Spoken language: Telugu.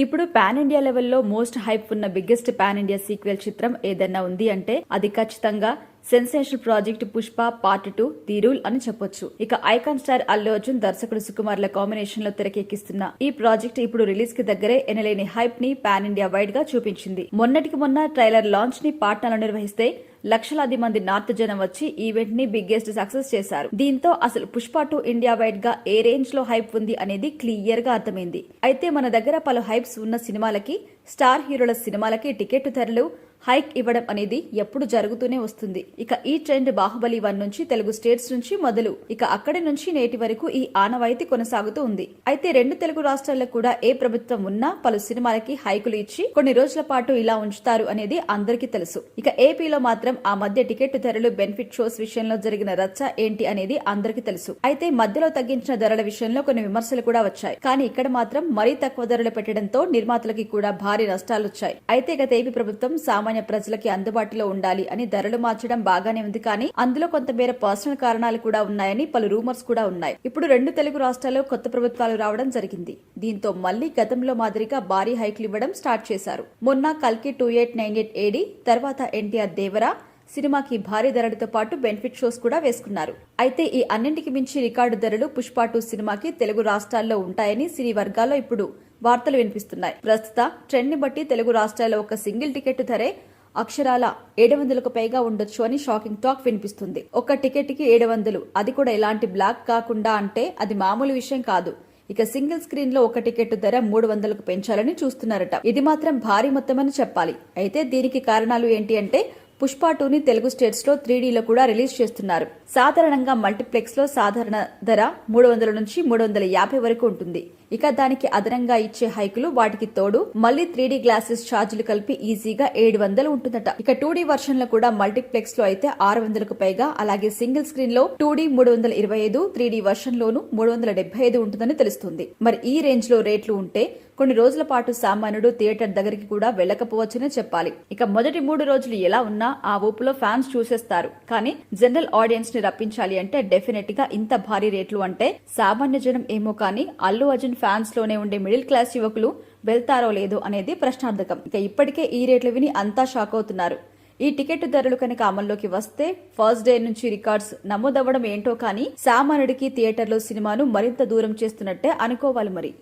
ఇప్పుడు పాన్ ఇండియా లెవెల్లో మోస్ట్ హైప్ ఉన్న బిగ్గెస్ట్ పాన్ ఇండియా సీక్వెల్ చిత్రం ఏదన్నా ఉంది అంటే అది ఖచ్చితంగా sensational project Pushpa part two the rule అని చెప్పొచ్చు. ఇక ఐకాన్ స్టార్ అల్లు అర్జున్ దర్శకుడు సుకుమార్ల కాంబినేషన్లో తెరకెక్కిస్తున్న ఈ ప్రాజెక్ట్ ఇప్పుడు రిలీజ్కి దగ్గరే ఎనలేని హైప్ని పాన్ ఇండియా వైడ్గా చూపించింది. మొన్నటికి మొన్న ట్రైలర్ లాంచ్ని పాట్నాలో నిర్వహిస్తే లక్షలాది మంది నార్త్ జనం వచ్చి ఈవెంట్ని బిగ్గెస్ట్ సక్సెస్ చేశారు. దీంతో అసలు పుష్ప టూ ఇండియా వైడ్గా ఏ రేంజ్లో హైప్ ఉంది అనేది క్లియర్గా అర్థమైంది. అయితే మన దగ్గర పలు హైప్స్ ఉన్న సినిమాలకి స్టార్ హీరోల సినిమాలకి టికెట్ ధరలు హైక్ ఇవ్వడం అనేది ఎప్పుడు జరుగుతూనే వస్తుంది. ఇక ఈ ట్రెండ్ బాహుబలి వన్ నుంచి తెలుగు స్టేట్స్ నుంచి మొదలు. ఇక అక్కడి నుంచి నేటి వరకు ఈ ఆనవాయితీ కొనసాగుతూ ఉంది. అయితే రెండు తెలుగు రాష్ట్రాల్లో కూడా ఏ ప్రభుత్వం ఉన్నా పలు సినిమాలకి హైకులు ఇచ్చి కొన్ని రోజుల పాటు ఇలా ఉంచుతారు అనేది అందరికీ తెలుసు. ఇక ఏపీలో మాత్రం ఆ మధ్య టికెట్ ధరలు బెనిఫిట్ షోస్ విషయంలో జరిగిన రచ్చ ఏంటి అనేది అందరికీ తెలుసు. అయితే మధ్యలో తగ్గించిన ధరల విషయంలో కొన్ని విమర్శలు కూడా వచ్చాయి. కానీ ఇక్కడ మాత్రం మరీ తక్కువ ధరలు పెట్టడంతో నిర్మాతలకి కూడా భారీ నష్టాలు వచ్చాయి అయితే గత ఏపీ ప్రభుత్వం సామాన్య ప్రజలకి అందుబాటులో ఉండాలి అని ధరలు మార్చడం బాగానే ఉంది కానీ అందులో కొంతమేర పర్సనల్ కారణాలు కూడా ఉన్నాయని పలు రూమర్స్ కూడా ఉన్నాయి. ఇప్పుడు రెండు తెలుగు రాష్ట్రాల్లో కొత్త ప్రభుత్వాలు రావడం జరిగింది. దీంతో మళ్ళీ గతంలో మాదిరిగా భారీ హైక్లు ఇవ్వడం స్టార్ట్ చేశారు. మొన్న కల్కి two eight nine eight AD తర్వాత ఎన్టీఆర్ దేవరా సినిమాకి భారీ ధరలతో పాటు బెనిఫిట్ షోస్ కూడా వేసుకున్నారు. అయితే ఈ అన్నింటికి మించి రికార్డు ధరలు పుష్ప టూ సినిమాకి తెలుగు రాష్ట్రాల్లో ఉంటాయని సినీ వర్గాల్లో ఇప్పుడు వార్తలు వినిపిస్తున్నాయి. ప్రస్తుత ట్రెండ్ని బట్టి తెలుగు రాష్ట్రాల్లో ఒక సింగిల్ టికెట్ ధరే అక్షరాల ఏడు వందలకు పైగా ఉండొచ్చు అని షాకింగ్ టాక్ వినిపిస్తుంది. ఒక టికెట్కి ఏడు వందలు. అది కూడా ఎలాంటి బ్లాక్ కాకుండా అంటే అది మామూలు విషయం కాదు. ఇక సింగిల్ స్క్రీన్లో ఒక టికెట్ ధర మూడు వందలకు పెంచాలని చూస్తున్నారట. ఇది మాత్రం భారీ మొత్తమని చెప్పాలి. అయితే దీనికి కారణాలు ఏంటి అంటే పుష్ప టూని తెలుగు స్టేట్స్లో కూడా రిలీజ్ చేస్తున్నారు. సాధారణంగా మల్టీప్లెక్స్లో సాధారణ ధర మూడు వందల నుంచి మూడు వందల యాభై వరకు ఉంటుంది. ఇక దానికి అదనంగా ఇచ్చే హైకులు వాటికి తోడు మళ్ళీ త్రీ గ్లాసెస్ ఛార్జీలు కలిపి ఈజీగా ఏడు వందలు ఉంటుందట. ఇక టూ డీ వర్షన్లో కూడా మల్టీప్లెక్స్లో అయితే ఆరు వందలకు పైగా అలాగే సింగిల్ స్క్రీన్లో టూ డీ మూడు వందల ఇరవై ఐదు త్రీ డీ వర్షన్ లోను మూడు వందల డెబ్బై ఐదు ఉంటుందని తెలుస్తుంది. మరి ఈ రేంజ్లో రేట్లు ఉంటే కొన్ని రోజుల పాటు సామాన్యుడు థియేటర్ దగ్గరికి కూడా వెళ్ళకపోవచ్చనే చెప్పాలి. ఇక మొదటి మూడు రోజులు ఎలా ఉన్నా ఆ ఊపులో ఫ్యాన్స్ చూసేస్తారు. కానీ జనరల్ ఆడియన్స్ని రప్పించాలి అంటే డెఫినెట్గా ఇంత భారీ రేట్లు అంటే సామాన్య జనం ఏమో కానీ అల్లు అర్జున్ ఫ్యాన్స్లోనే ఉండే మిడిల్ క్లాస్ యువకులు వెళ్తారో లేదో అనేది ప్రశ్నార్థకం. ఇక ఇప్పటికే ఈ రేట్లు విని అంతా షాక్ అవుతున్నారు. ఈ టికెట్ ధరలు కనుక అమల్లోకి వస్తే ఫస్ట్ డే నుంచి రికార్డ్స్ నమోదవ్వడం ఏంటో కానీ సామాన్యుడికి థియేటర్లో సినిమాను మరింత దూరం చేస్తున్నట్టే అనుకోవాలి మరి.